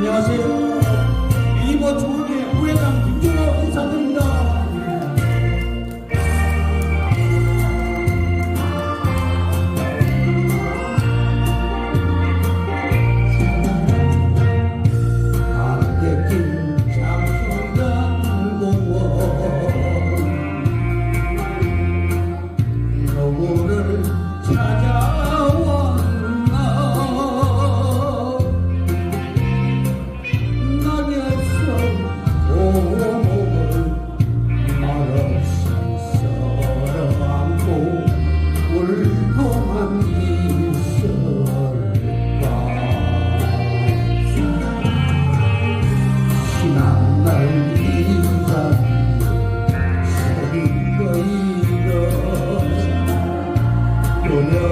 안녕하세요. 이번 좋은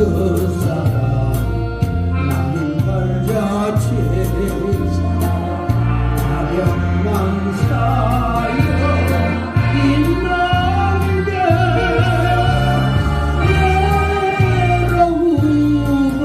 그 사람 나는 벌자 제사 가련한 사여 있는데 여러 우물